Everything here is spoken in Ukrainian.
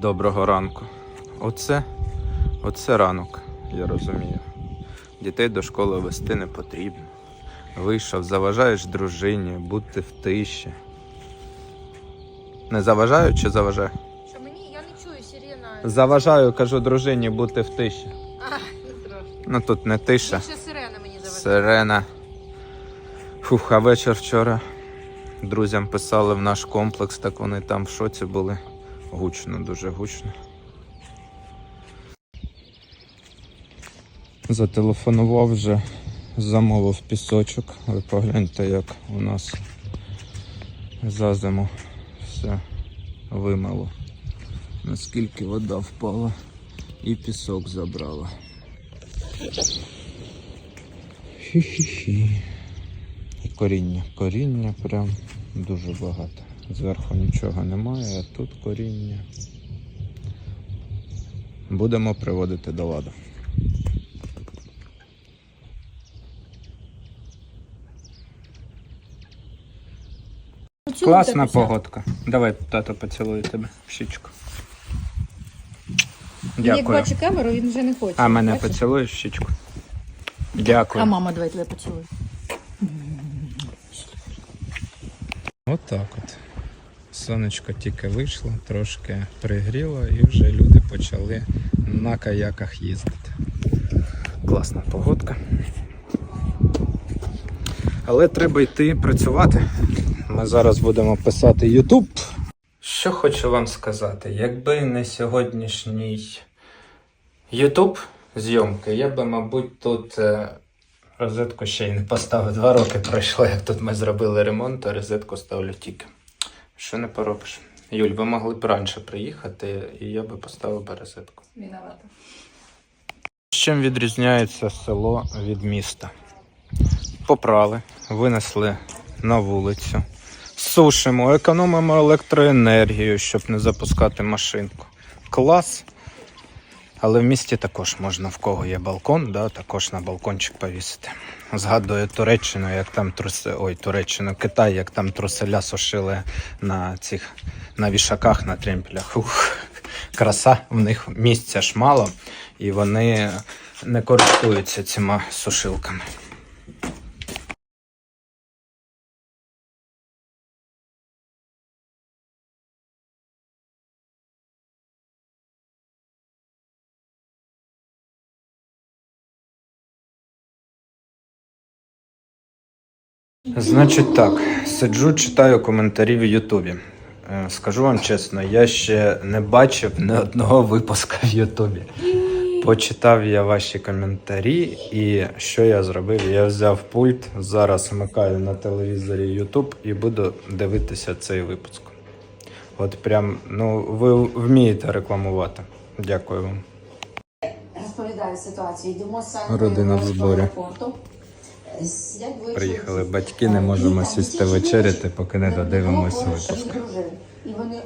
Доброго ранку. Оце, оце ранок, я розумію. Дітей до школи вести не потрібно. Вийшов, заважаєш дружині, бути в тиші. Не заважаю чи заважаю? Що мені я не чую сирена. Заважаю, кажу дружині бути в тиші. А, не страшно. Ну тут не тиша. Більше сирена мені заважає. Сирена. Фух, а вечір вчора друзям писали в наш комплекс, так вони там в шоці були. Гучно, дуже гучно. Зателефонував вже, замовив пісочок. Ви погляньте, як у нас за зиму все вимило. Наскільки вода впала і пісок забрала. Хі-хі-хі. І коріння. Коріння прям дуже багато. Зверху нічого немає, а тут коріння. Будемо приводити до ладу. Класна погодка. Давай тато поцілую тебе в щічку. Як Дякую. бачу камеру, він вже не хоче. А мене Бачиш? поцілуєш в щічку? Дякую. А мама, давай тебе поцілуй. Отак от. Сонечко тільки вийшло, трошки пригріло і вже люди почали на каяках їздити. Класна погодка. Але треба йти працювати. Ми зараз будемо писати YouTube. Що хочу вам сказати, якби не сьогоднішній YouTube зйомки, я би, мабуть, тут е, розетку ще й не поставив. Два роки пройшло, як тут ми зробили ремонт, а розетку ставлю тільки. Що не поробиш? Юль, ви могли б раніше приїхати, і я би поставив би розетку. З Чим відрізняється село від міста? Попрали, винесли на вулицю, сушимо, економимо електроенергію, щоб не запускати машинку. Клас. Але в місті також можна, в кого є балкон, да, також на балкончик повісити. Згадую Туреччину, як там труси, ой, Туреччину, Китай, як там труселя сушили на цих на вішаках, на тремпелях. Ух, краса, в них місця ж мало, і вони не користуються цими сушилками. Значить так, сиджу, читаю коментарі в Ютубі. Е, Скажу вам чесно, я ще не бачив ні одного випуска в Ютубі. Почитав я ваші коментарі, і що я зробив? Я взяв пульт, зараз вмикаю на телевізорі Ютуб і буду дивитися цей випуск. От прям, ну, ви вмієте рекламувати. Дякую вам. Розповідаю ситуацію. Йдемо з Родина в зборі. Приїхали батьки, не можемо сісти вечеряти, поки не додивимося випуск.